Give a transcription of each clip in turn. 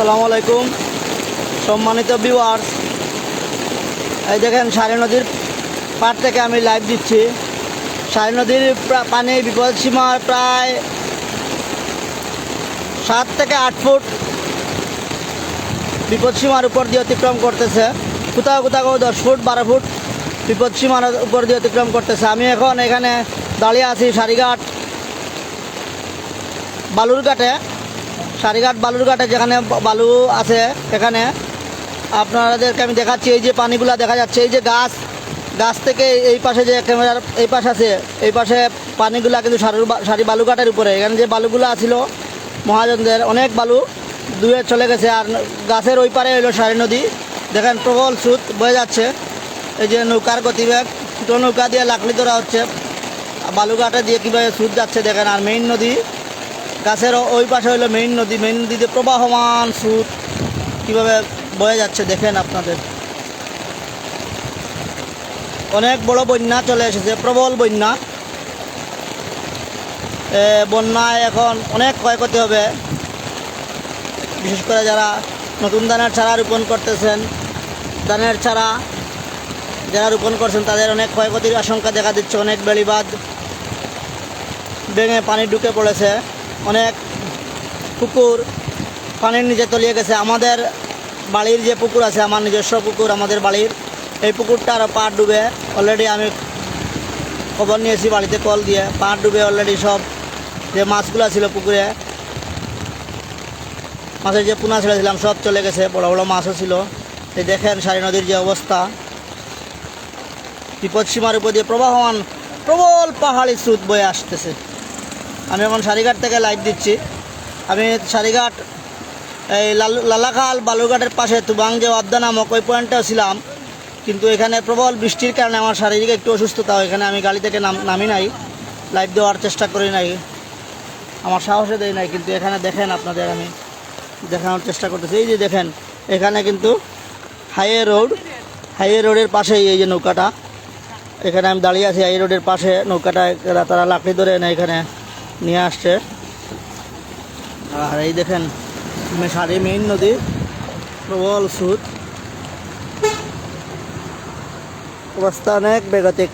আসসালামু আলাইকুম। সম্মানিত ভিউয়ার্স এই দেখেন সারি নদীর পার থেকে আমি লাইভ দিচ্ছি। সারি নদীর পানি বিপদ সীমার প্রায় সাত থেকে আট ফুট বিপদ সীমার উপর দিয়ে অতিক্রম করতেছে। কোথাও কোথাও দশ ফুট, বারো ফুট বিপদ সীমার উপর দিয়ে অতিক্রম করতেছে। আমি এখন এখানে দাঁড়িয়ে আছি সারিঘাট, বালুরঘাটে। সারিঘাট, বালুরঘাটে যেখানে বালু আছে, এখানে আপনাদেরকে আমি দেখাচ্ছি, এই যে পানিগুলা দেখা যাচ্ছে, এই যে গাছ গাছ থেকে এই পাশে যে ক্যামেরার এই পাশ আছে, এই পাশে পানিগুলা কিন্তু সারুর বা- সারি বালুঘাটের উপরে। এখানে যে বালুগুলো আছিল, মহাজনদের অনেক বালু দূরে চলে গেছে, আর গাছের ওই পারে হলো সারি নদী। দেখেন প্রবল স্রোত বয়ে যাচ্ছে। এই যে নৌকার গতিবেগ ছোটো নৌকা দিয়ে লাকড়ি ধরা হচ্ছে। বালুঘাটে দিয়ে কীভাবে স্রোত যাচ্ছে, দেখেন, আর মেইন নদী গাছের ওই পাশে হলো মেইন নদী মেইন নদীতে প্রবাহমান স্রোত। কীভাবে বয়ে যাচ্ছে দেখেন আপনাদের। অনেক বড় বন্যা চলে এসেছে, প্রবল বন্যা। বন্যায় এখন অনেক ক্ষয়ক্ষতি হবে। বিশেষ করে যারা নতুন ধানের চারা রোপণ করতেছেন, ধানের চারা যারা রোপণ করছেন, তাদের অনেক ক্ষয়ক্ষতির আশঙ্কা দেখা দিচ্ছে। অনেক বেড়িবাদ ভেঙে পানি ঢুকে পড়েছে। অনেক পুকুর পানির নিচে তলিয়ে গেছে। আমাদের বাড়ির যে পুকুর আছে, আমার নিজস্ব পুকুর আমাদের বাড়ির, এই পুকুরটার পাড় ডুবে। অলরেডি আমি খবর নিয়েছি বাড়িতে কল দিয়ে। পাড় ডুবে অলরেডি সব যে মাছগুলো ছিল পুকুরে, মাছের যে পোনা ছেড়েছিলাম সব চলে গেছে। বড় বড় মাছও ছিল। এই দেখেন সারি নদীর যে অবস্থা। বিপদ সীমার উপর দিয়ে প্রবাহমান, প্রবল পাহাড়ি স্রোত বয়ে আসতেছে। আমি এখন সারিঘাট থেকে লাইভ দিচ্ছি। আমি সারিঘাট, এই লালু, লালাখাল, বালুরঘাটের পাশে তুবাং যে অদ্দা নামক ওই পয়েন্টেও ছিলাম। কিন্তু এখানে প্রবল বৃষ্টির কারণে আমার শারীরিক একটু অসুস্থতা, এখানে আমি গাড়ি থেকে নাম, নামি নাই। লাইভ দেওয়ার চেষ্টা করি নাই। আমার সাহসে দেয় নাই, কিন্তু এখানে দেখেন আপনাদের আমি দেখানোর চেষ্টা করতেছি। এই যে দেখেন, এখানে কিন্তু হাইওয়ে রোড হাইওয়ে রোডের পাশেই এই যে নৌকাটা। এখানে আমি দাঁড়িয়ে আছি হাইওয়ে রোডের পাশে নৌকাটা তারা লাকড়ি ধরে এনে এখানে নিয়ে আসছে। আর এই দেখেন সারি মেইন নদী, প্রবল স্রোত। অবস্থা অনেক বেগতিক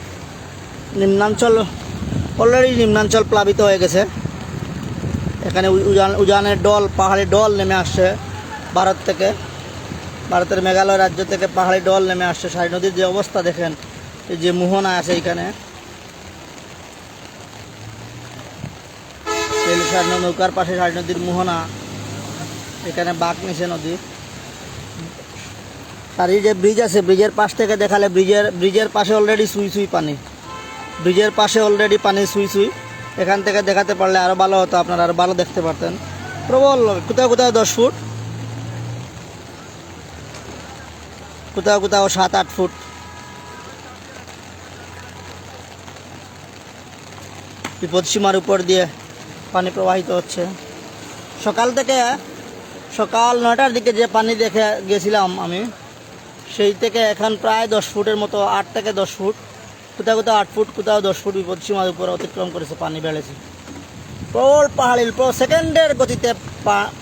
নিম্নাঞ্চল অলরেডি নিম্নাঞ্চল প্লাবিত হয়ে গেছে। এখানে উজান উজানের ডল, পাহাড়ি ডল নেমে আসছে ভারত থেকে। ভারতের মেঘালয় রাজ্য থেকে পাহাড়ি ডল নেমে আসছে। সারি নদীর যে অবস্থা দেখেন, এই যে মোহনা আছে এখানে। নদী- নৌকার পাশে সারি নদীর মোহনা, এখানে বাঘ নিচে নদী। আর এই যে ব্রিজ আছে, ব্রিজের পাশ থেকে দেখালে ব্রিজের ব্রিজের পাশে অলরেডি সুই সুই পানি। ব্রিজের পাশে অলরেডি পানি সুই সুই। এখান থেকে দেখাতে পারলে আরও ভালো হতো, আপনারা আরও ভালো দেখতে পারতেন। প্রবল, কোথাও কোথাও দশ ফুট। কোথাও কোথাও সাত, আট ফুট। বিপদসীমার উপর দিয়ে পানি প্রবাহিত হচ্ছে। সকাল থেকে সকাল নয়টার দিকে যে পানি দেখে গেছিলাম আমি, সেই থেকে এখন প্রায় দশ ফুটের মতো, আট থেকে দশ ফুট, কোথাও কোথাও আট ফুট, কোথাও দশ ফুট বিপদসীমার উপর অতিক্রম করেছে, পানি বেড়েছে। প্রবল পাহাড়ি প্র সেকেন্ডের গতিতে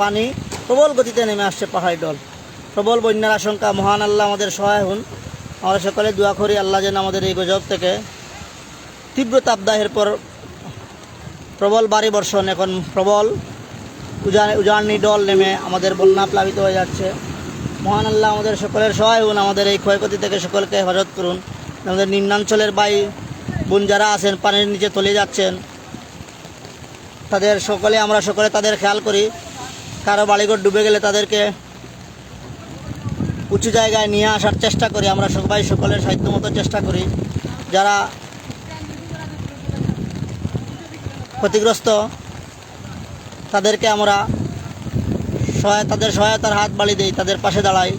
পানি প্রবল গতিতে নেমে আসছে পাহাড়ি ডল। প্রবল বন্যার আশঙ্কা, মহান আল্লাহ আমাদের সহায় হন। আমরা সকলে দোয়া করি আল্লাহ যেন আমাদের এই গজব থেকে তীব্র তাপদাহের পর প্রবল বাড়ি বর্ষণ, এখন প্রবল উজান ডল নেমে আমাদের বন্যা প্লাবিত হয়ে যাচ্ছে। মহান আল্লাহ আমাদের সকলের সহায় হন, আমাদের এই ক্ষয়ক্ষতি থেকে সকলকে হেফাজত করুন। আমাদের নিম্নাঞ্চলের বাই বোন যারা আছেন, পানির নিচে তলে যাচ্ছেন, তাদের সকলে, আমরা সকলে তাদের খেয়াল করি। কারও বাড়িঘর ডুবে গেলে তাদেরকে উঁচু জায়গায় নিয়ে আসার চেষ্টা করি। আমরা সবাই সকলের সাহিত্য মতো চেষ্টা করি। যারা ক্ষতিগ্রস্ত। তাদেরকে আমরা সহায় তাদের সহায়তার হাত বাড়িয়ে দিই, তাদের পাশে দাঁড়াই।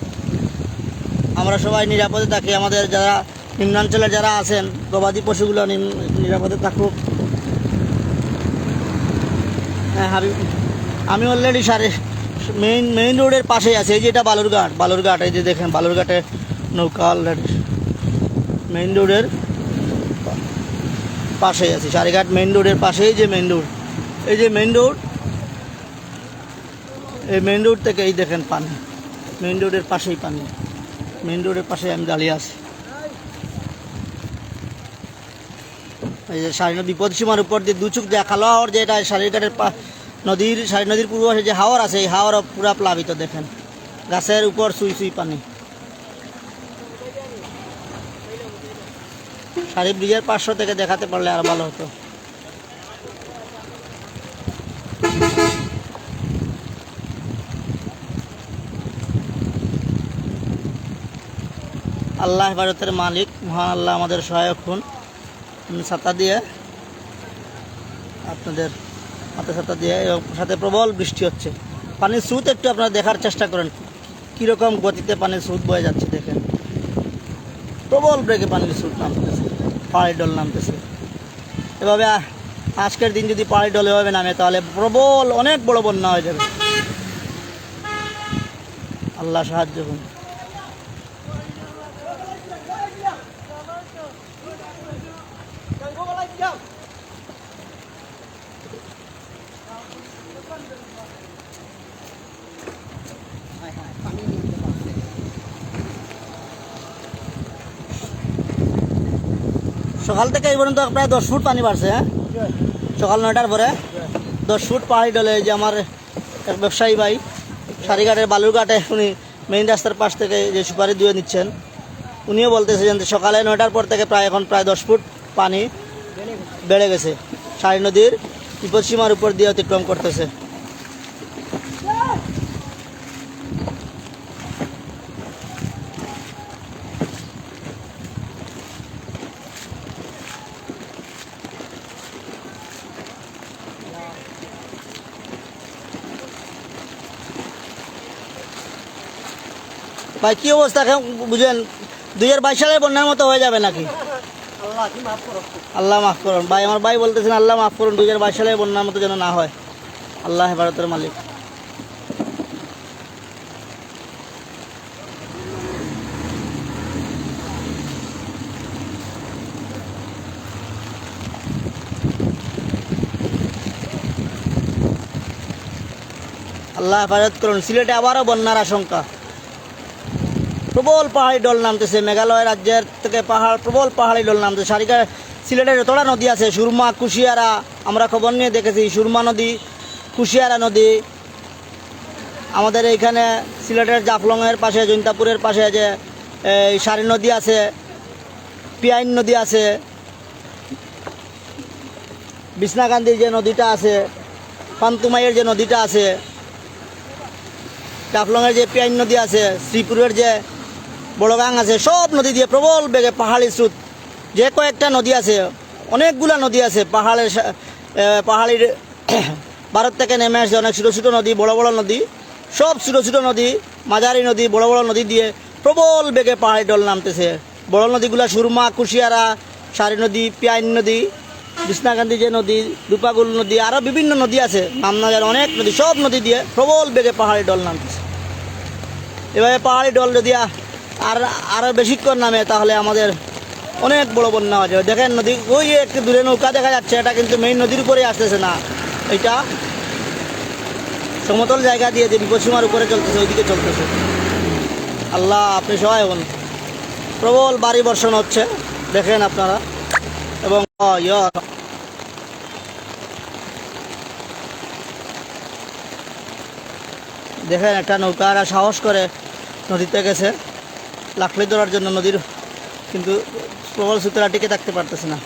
আমরা সবাই নিরাপদে থাকি। আমাদের যারা নিম্নাঞ্চলে যারা আছেন, গবাদি পশুগুলো নিরাপদে থাকুক। হ্যাঁ হাবি আমি অলরেডি সারে মেইন মেইন রোডের পাশেই আছে। এই যে এটা বালুরঘাট। বালুরঘাট, এই যে দেখেন, বালুরঘাটের নৌকা অলরেডি মেইন রোডের পাশেই আছি, সারিঘাট মেইন রোডের পাশেই যে মেইন রোড। এই যে মেইন রোড, এই মেন রোড থেকে এই দেখেন পানি। মেইন রোডের পাশেই পানি। মেন রোডের পাশে আমি দাঁড়িয়ে আছি। এই যে সারি নদী বিপদ সীমার উপর দিয়ে দুচুক যে খালো হাওয়ার যে এটা সারিঘাটের নদীর, সারি নদীর পূর্বপাশে যে হাওয়ার আছে, এই হাওয়ারও পুরা প্লাবিত, দেখেন। গাছের উপর সুই সুই পানি। সারি ব্রিজের পাঁচশো থেকে দেখাতে পারলে আর ভালো হতো। আল্লাহ ভারতের মালিক, মহান আল্লাহ আমাদের সহায়ক হন। ছাতা দিয়ে আপনাদের হাতে ছাতা দিয়ে এবং সাথে প্রবল বৃষ্টি হচ্ছে। পানির স্রোত একটু আপনারা দেখার চেষ্টা করেন কীরকম গতিতে পানির স্রোত বয়ে যাচ্ছে দেখেন। প্রবল ব্রেকে পানির স্রোত নামতেছে পাহাড়ি ডল নামতেছে। এভাবে আজকের দিন যদি পাহাড়ি ডল এভাবে নামে, তাহলে প্রবল, অনেক বড় বন্যা হয়ে যাবে। আল্লাহ সাহায্য করুন। সকাল থেকে এই পর্যন্ত প্রায় দশ ফুট পানি বাড়ছে হ্যাঁ? সকাল নয়টার পরে দশ ফুট পাহাড়ি ডলে যে আমার এক ব্যবসায়ী ভাই, সারিঘাটের বালুরঘাটে উনি মেইন রাস্তার পাশ থেকে যে সুপারি ধুয়ে নিচ্ছেন। উনিও বলতেছেন যে সকালে নয়টার পর থেকে প্রায় এখন প্রায় দশ ফুট পানি বেড়ে গেছে। সারি নদীর বিপদসীমার উপর দিয়ে অতিক্রম করতেছে। ভাই কি অবস্থা? এখন বুঝেন দুই হাজার বাইশ সালে বন্যার মতো হয়ে যাবে নাকি? আল্লাহ মাফ করুন। ভাই আমার ভাই বলতেছেন আল্লাহ মাফ করুন দুই হাজার বাইশ সালের বন্যার মতো যেন না হয়। আল্লাহ ভারতের মালিক। আল্লাহ হেফাজত করুন। সিলেটে আবারও বন্যার আশঙ্কা। প্রবল পাহাড়ি ডল নামতেছে। মেঘালয় রাজ্যের থেকে পাহাড় প্রবল পাহাড়ি ডল নামতেছে। সারিকা সিলেটের যতটা নদী আছে, সুরমা, কুশিয়ারা। আমরা খবর নিয়ে দেখেছি, সুরমা নদী, কুশিয়ারা নদী। আমাদের এইখানে সিলেটের জাফলংয়ের পাশে, জৈন্তাপুরের পাশে যে, এই সারি নদী আছে, পিয়াইন নদী আছে, বিছনাকান্দির যে নদীটা আছে, পান্তুমাইয়ের যে নদীটা আছে, জাফলংয়ের যে পিয়াইন নদী আছে, শ্রীপুরের যে বড়গাং আছে, সব নদী দিয়ে প্রবল বেগে পাহাড়ি স্রোত। যে কয়েকটা নদী আছে, অনেকগুলা নদী আছে, পাহাড়ের পাহাড়ির ভারত থেকে নেমে আসছে অনেক ছোটো ছোটো নদী, বড় বড় নদী। সব ছোটো ছোটো নদী, মাঝারি নদী, বড় বড় নদী দিয়ে প্রবল বেগে পাহাড়ি ডল নামতেছে। বড় নদীগুলা সুরমা, কুশিয়ারা, সারি নদী, পিয়াইন নদী কৃষ্ণাকান্দি যে নদী, রূপাগুল নদী আরও বিভিন্ন নদী আছে নাম না জানা অনেক নদী, সব নদী দিয়ে প্রবল বেগে পাহাড়ি ডল নামতেছে। এভাবে পাহাড়ি ডল যদি আর আরও বেশিক্ষণ নামে, তাহলে আমাদের অনেক বড় বন্যা হয়ে যাবে। দেখেন নদী, ওই একটু দূরে নৌকা দেখা যাচ্ছে, এটা কিন্তু মেইন নদীর উপরে আসতেছে না। এটা সমতল জায়গা দিয়ে যে বিপদসীমার উপরে চলতেছে, ওইদিকে চলতেছে। আল্লাহ, আপনি সবাই হন। প্রবল বাড়ি বর্ষণ হচ্ছে, দেখেন আপনারা। এবং দেখেন একটা নৌকারা সাহস করে নদীতে গেছে। লাকড়ি ধরার জন্য নদীর কিন্তু প্রবল সুতরা টিকে থাকতে পারতেছে না।